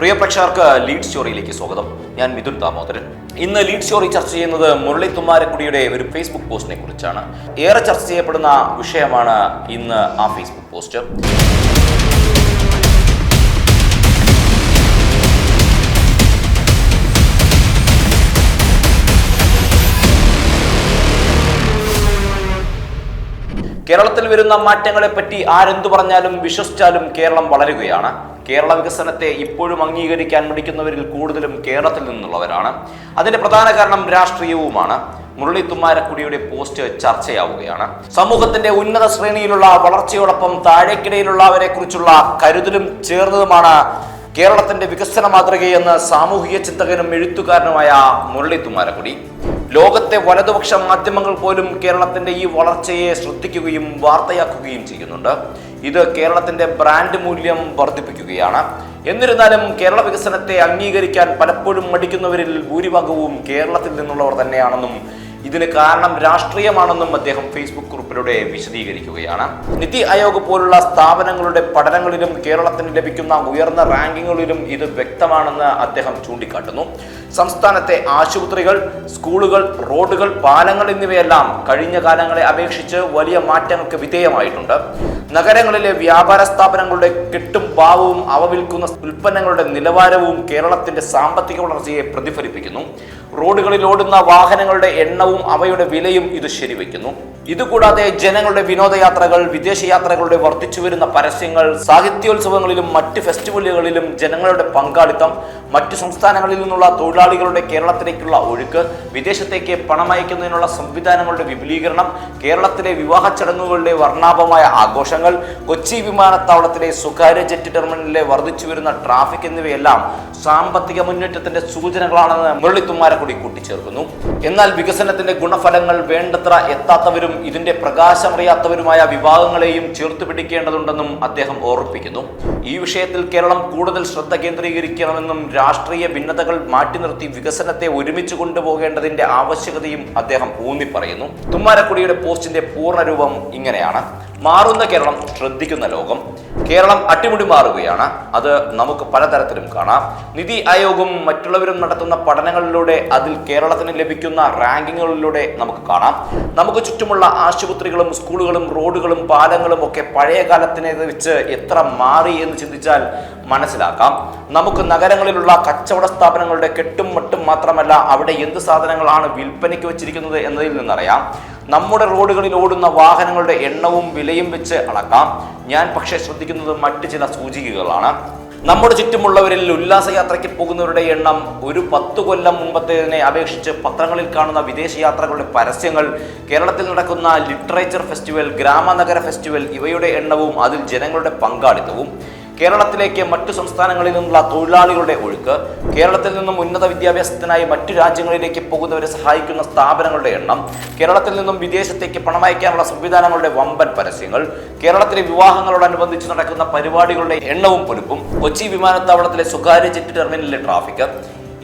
പ്രിയ പ്രേക്ഷകർക്ക് ലീഡ് സ്റ്റോറിയിലേക്ക് സ്വാഗതം. ഞാൻ മിഥുൻ ദാമോദരൻ. ഇന്ന് ലീഡ് സ്റ്റോറി ചർച്ച ചെയ്യുന്നത് മുരളി തുമ്മാരക്കുടിയുടെ ഒരു ഫേസ്ബുക്ക് പോസ്റ്റിനെ കുറിച്ചാണ്. ഏറെ ചർച്ച ചെയ്യപ്പെടുന്ന വിഷയമാണ് ഇന്ന് ആ ഫേസ്ബുക്ക് പോസ്റ്റ് കേരളത്തിൽ വരുന്ന മാറ്റങ്ങളെപ്പറ്റി ആരെന്തു പറഞ്ഞാലും വിശ്വസിച്ചാലും കേരളം വളരുകയാണ്. കേരള വികസനത്തെ ഇപ്പോഴും അംഗീകരിക്കാൻ മടിക്കുന്നവരിൽ കൂടുതലും കേരളത്തിൽ നിന്നുള്ളവരാണ്. അതിന്റെ പ്രധാന കാരണം രാഷ്ട്രീയവുമാണ്. മുരളി തുമ്മാരക്കുടിയുടെ പോസ്റ്റ് ചർച്ചയാവുകയാണ്. സമൂഹത്തിന്റെ ഉന്നത ശ്രേണിയിലുള്ള വളർച്ചയോടൊപ്പം താഴേക്കിടയിലുള്ളവരെ കുറിച്ചുള്ള കരുതലും ചേർന്നതുമാണ് കേരളത്തിന്റെ വികസന മാതൃകയെന്ന് സാമൂഹിക ചിന്തകനും എഴുത്തുകാരനുമായ മുരളി തുമാരകുടി ലോകത്തെ വലതുപക്ഷ മാധ്യമങ്ങൾ പോലും കേരളത്തിന്റെ ഈ വളർച്ചയെ ശ്രദ്ധിക്കുകയും വാർത്തയാക്കുകയും ചെയ്യുന്നുണ്ട്. ഇത് കേരളത്തിന്റെ ബ്രാൻഡ് മൂല്യം വർദ്ധിപ്പിക്കുകയാണ്. എന്നിരുന്നാലും കേരള വികസനത്തെ അംഗീകരിക്കാൻ പലപ്പോഴും മടിക്കുന്നവരിൽ ഭൂരിഭാഗവും കേരളത്തിൽ നിന്നുള്ളവർ തന്നെയാണെന്നും ഇതിന് കാരണം രാഷ്ട്രീയമാണെന്നും അദ്ദേഹം ഫേസ്ബുക്ക് കുറിപ്പിലൂടെ വിശദീകരിക്കുകയാണ്. നിതി ആയോഗ് പോലുള്ള സ്ഥാപനങ്ങളുടെ പഠനങ്ങളിലും കേരളത്തിന് ലഭിക്കുന്ന ഉയർന്ന റാങ്കിങ്ങുകളിലും ഇത് വ്യക്തമാണെന്ന് അദ്ദേഹം ചൂണ്ടിക്കാട്ടുന്നു. സംസ്ഥാനത്തെ ആശുപത്രികൾ സ്കൂളുകൾ റോഡുകൾ പാലങ്ങൾ എന്നിവയെല്ലാം കഴിഞ്ഞ കാലങ്ങളെ അപേക്ഷിച്ച് വലിയ മാറ്റങ്ങൾക്ക് വിധേയമായിട്ടുണ്ട്. നഗരങ്ങളിലെ വ്യാപാര സ്ഥാപനങ്ങളുടെ കെട്ടും ഭാവവും അവ വിൽക്കുന്ന ഉൽപ്പന്നങ്ങളുടെ നിലവാരവും കേരളത്തിന്റെ സാമ്പത്തിക വളർച്ചയെ പ്രതിഫലിപ്പിക്കുന്നു. റോഡുകളിൽ ഓടുന്ന വാഹനങ്ങളുടെ എണ്ണവും അവയുടെ വിലയും ഇത് ശരിവെക്കുന്നു. ഇതുകൂടാതെ ജനങ്ങളുടെ വിനോദയാത്രകൾ വിദേശയാത്രകളുടെ വർദ്ധിച്ചു വരുന്ന പരസ്യങ്ങൾ സാഹിത്യോത്സവങ്ങളിലും മറ്റ് ഫെസ്റ്റിവലുകളിലും ജനങ്ങളുടെ പങ്കാളിത്തം മറ്റ് സംസ്ഥാനങ്ങളിൽ നിന്നുള്ള തൊഴിലാളികളുടെ കേരളത്തിലേക്കുള്ള ഒഴുക്ക് വിദേശത്തേക്ക് പണമയക്കുന്നതിനുള്ള സംവിധാനങ്ങളുടെ വിപുലീകരണം കേരളത്തിലെ വിവാഹ ചടങ്ങുകളുടെ വർണാഭമായ ആഘോഷങ്ങൾ കൊച്ചി വിമാനത്താവളത്തിലെ സ്വകാര്യ ജെറ്റ് ടെർമിനലിലെ വർദ്ധിച്ചു വരുന്ന ട്രാഫിക് എന്നിവയെല്ലാം സാമ്പത്തിക മുന്നേറ്റത്തിന്റെ സൂചനകളാണെന്ന് മുരളി തുമ്മാരക്കുടി കൂട്ടിച്ചേർക്കുന്നു. എന്നാൽ വികസനത്തിന്റെ ഗുണഫലങ്ങൾ വേണ്ടത്ര എത്താത്തവരും ഇതിന്റെ പ്രകാശമറിയാത്തവരുമായ വിഭാഗങ്ങളെയും ചേർത്ത് പിടിക്കേണ്ടതുണ്ടെന്നും അദ്ദേഹം ഓർപ്പിക്കുന്നു ഈ വിഷയത്തിൽ കേരളം കൂടുതൽ ശ്രദ്ധ കേന്ദ്രീകരിക്കണമെന്നും രാഷ്ട്രീയ ഭിന്നതകൾ മാറ്റി നിർത്തി വികസനത്തെ ഒരുമിച്ച് കൊണ്ടുപോകേണ്ടതിന്റെ ആവശ്യകതയും അദ്ദേഹം ഊന്നിപ്പറയുന്നു. തുമ്മാരക്കുടിയുടെ പോസ്റ്റിന്റെ പൂർണരൂപം ഇങ്ങനെയാണ്. മാറുന്ന കേരളം ശ്രദ്ധിക്കുന്ന ലോകം കേരളം അട്ടിമുടി മാറുകയാണ്. അത് നമുക്ക് പലതരത്തിലും കാണാം. നിതി ആയോഗും മറ്റുള്ളവരും നടത്തുന്ന പഠനങ്ങളിലൂടെ അതിൽ കേരളത്തിന് ലഭിക്കുന്ന റാങ്കിങ്ങുകളിലൂടെ നമുക്ക് കാണാം. നമുക്ക് ചുറ്റുമുള്ള ആശുപത്രികളും സ്കൂളുകളും റോഡുകളും പാലങ്ങളും ഒക്കെ പഴയ കാലത്തിനെ വെച്ച് എത്ര മാറി എന്ന് ചിന്തിച്ചാൽ മനസ്സിലാക്കാം. നമുക്ക് നഗരങ്ങളിലുള്ള കച്ചവട സ്ഥാപനങ്ങളുടെ കെട്ടും മട്ടും മാത്രമല്ല അവിടെ എന്ത് സാധനങ്ങളാണ് വിൽപ്പനയ്ക്ക് വെച്ചിരിക്കുന്നത് എന്നതിൽ നിന്നറിയാം. നമ്മുടെ റോഡുകളിൽ ഓടുന്ന വാഹനങ്ങളുടെ എണ്ണവും വിലയും വെച്ച് അളക്കാം. ഞാൻ പക്ഷേ ശ്രദ്ധിക്കുന്നത് മറ്റ് ചില സൂചികകളാണ്. നമ്മുടെ ചുറ്റുമുള്ളവരിൽ ഉല്ലാസയാത്രയ്ക്ക് പോകുന്നവരുടെ എണ്ണം ഒരു പത്ത് കൊല്ലം മുമ്പത്തേതിനെ അപേക്ഷിച്ച് പത്രങ്ങളിൽ കാണുന്ന വിദേശയാത്രകളുടെ പരസ്യങ്ങൾ കേരളത്തിൽ നടക്കുന്ന ലിറ്ററേച്ചർ ഫെസ്റ്റിവൽ ഗ്രാമനഗര ഫെസ്റ്റിവൽ ഇവയുടെ എണ്ണവും അതിൽ ജനങ്ങളുടെ പങ്കാളിത്തവും. കേരളത്തിലേക്ക് മറ്റു സംസ്ഥാനങ്ങളിൽ നിന്നുള്ള തൊഴിലാളികളുടെ ഒഴുക്ക് കേരളത്തിൽ നിന്നും ഉന്നത വിദ്യാഭ്യാസത്തിനായി മറ്റു രാജ്യങ്ങളിലേക്ക് പോകുന്നവരെ സഹായിക്കുന്ന സ്ഥാപനങ്ങളുടെ എണ്ണം കേരളത്തിൽ നിന്നും വിദേശത്തേക്ക് പണമയക്കാനുള്ള സംവിധാനങ്ങളുടെ വമ്പൻ പരസ്യങ്ങൾ കേരളത്തിലെ വിവാഹങ്ങളോടനുബന്ധിച്ച് നടക്കുന്ന പരിപാടികളുടെ എണ്ണവും പൊലിപ്പും കൊച്ചി വിമാനത്താവളത്തിലെ സ്വകാര്യ ജെറ്റ് ടെർമിനലിലെ ട്രാഫിക്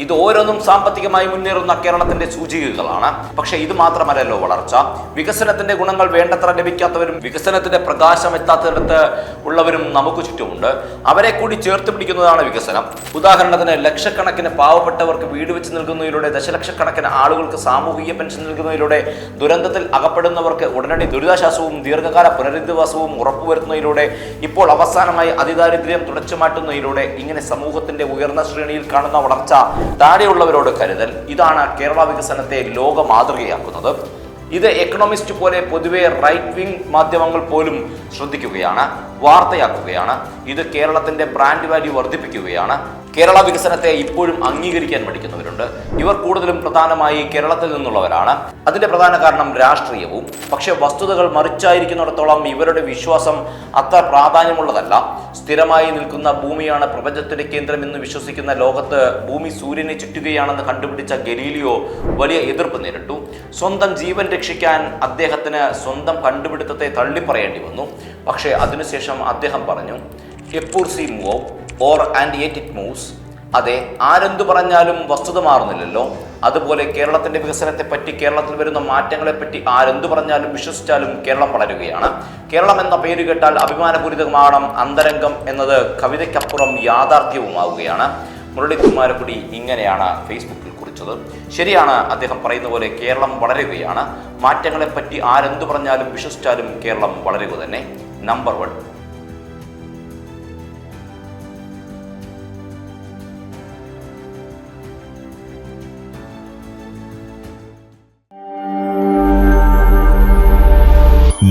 ഇത് ഓരോന്നും സാമ്പത്തികമായി മുന്നേറുന്ന കേരളത്തിന്റെ സൂചികകളാണ്. പക്ഷേ ഇത് മാത്രമല്ലല്ലോ വളർച്ച. വികസനത്തിന്റെ ഗുണങ്ങൾ വേണ്ടത്ര ലഭിക്കാത്തവരും വികസനത്തിന്റെ പ്രകാശം എത്താത്തിടത്ത് ഉള്ളവരും നമുക്ക് ചുറ്റുമുണ്ട്. അവരെ കൂടി ചേർത്ത് പിടിക്കുന്നതാണ് വികസനം. ഉദാഹരണത്തിന് ലക്ഷക്കണക്കിന് പാവപ്പെട്ടവർക്ക് വീട് വെച്ച് നൽകുന്നതിലൂടെ ദശലക്ഷക്കണക്കിന് ആളുകൾക്ക് സാമൂഹിക പെൻഷൻ നൽകുന്നതിലൂടെ ദുരന്തത്തിൽ അകപ്പെടുന്നവർക്ക് ഉടനടി ദുരിതാശ്വാസവും ദീർഘകാല പുനരധിവാസവും ഉറപ്പുവരുത്തുന്നതിലൂടെ ഇപ്പോൾ അവസാനമായി അതിദാരിദ്ര്യം തുടച്ചു മാറ്റുന്നതിലൂടെ ഇങ്ങനെ സമൂഹത്തിന്റെ ഉയർന്ന ശ്രേണിയിൽ കാണുന്ന വളർച്ച താഴെയുള്ളവരോട് കരുതൽ. ഇതാണ് കേരള വികസനത്തെ ലോക മാതൃകയാക്കുന്നത്. ഇത് എക്കണോമിസ്റ്റ് പോലെ പൊതുവെ റൈറ്റ് വിങ് മാധ്യമങ്ങൾ പോലും ശ്രദ്ധിക്കുകയാണ് വാർത്തയാക്കുകയാണ്. ഇത് കേരളത്തിന്റെ ബ്രാൻഡ് വാല്യൂ വർദ്ധിപ്പിക്കുകയാണ്. കേരള വികസനത്തെ ഇപ്പോഴും അംഗീകരിക്കാൻ പഠിക്കുന്നവരുണ്ട്. ഇവർ കൂടുതലും പ്രധാനമായി കേരളത്തിൽ നിന്നുള്ളവരാണ്. അതിന്റെ പ്രധാന കാരണം രാഷ്ട്രീയവും. പക്ഷെ വസ്തുതകൾ മറിച്ചായിരിക്കുന്നിടത്തോളം ഇവരുടെ വിശ്വാസം അത്ര പ്രാധാന്യമുള്ളതല്ല. സ്ഥിരമായി നിൽക്കുന്ന ഭൂമിയാണ് പ്രപഞ്ചത്തിന്റെ കേന്ദ്രം എന്ന് വിശ്വസിക്കുന്ന ലോകത്ത് ഭൂമി സൂര്യനെ ചുറ്റുകയാണെന്ന് കണ്ടുപിടിച്ച ഗലീലിയോ വലിയ എതിർപ്പ് നേരിട്ടു. സ്വന്തം ജീവൻ രക്ഷിക്കാൻ അദ്ദേഹത്തിന് സ്വന്തം കണ്ടുപിടുത്തത്തെ തള്ളിപ്പറയേണ്ടി വന്നു. പക്ഷേ അതിനുശേഷം അദ്ദേഹം പറഞ്ഞു എപ്പൂർ സി move or and yet it moves അതെ ആരെന്തു പറഞ്ഞാലും വസ്തുത മാറുന്നില്ലല്ലോ. അതുപോലെ കേരളത്തിന്റെ വികസനത്തെ പറ്റി കേരളത്തിൽ വരുന്ന മാറ്റങ്ങളെ പറ്റി ആരെന്തു പറഞ്ഞാലും വിശ്വസിച്ചാലും കേരളം വളരുകയാണ്. കേരളം എന്ന പേര് കേട്ടാൽ അഭിമാനപൂരിതമാണ് അന്തരംഗം എന്നത് കവിതയ്ക്കപ്പുറം യാഥാർത്ഥ്യവുമാവുകയാണ്. മുരളികുമാരക്കുടി ഇങ്ങനെയാണ് ഫേസ്ബുക്കിൽ കുറിച്ചത്. ശരിയാണ് അദ്ദേഹം പറയുന്ന പോലെ കേരളം വളരുകയാണ്. മാറ്റങ്ങളെപ്പറ്റി ആരെന്തു പറഞ്ഞാലും വിശ്വസിച്ചാലും കേരളം വളരുക തന്നെ. Number one.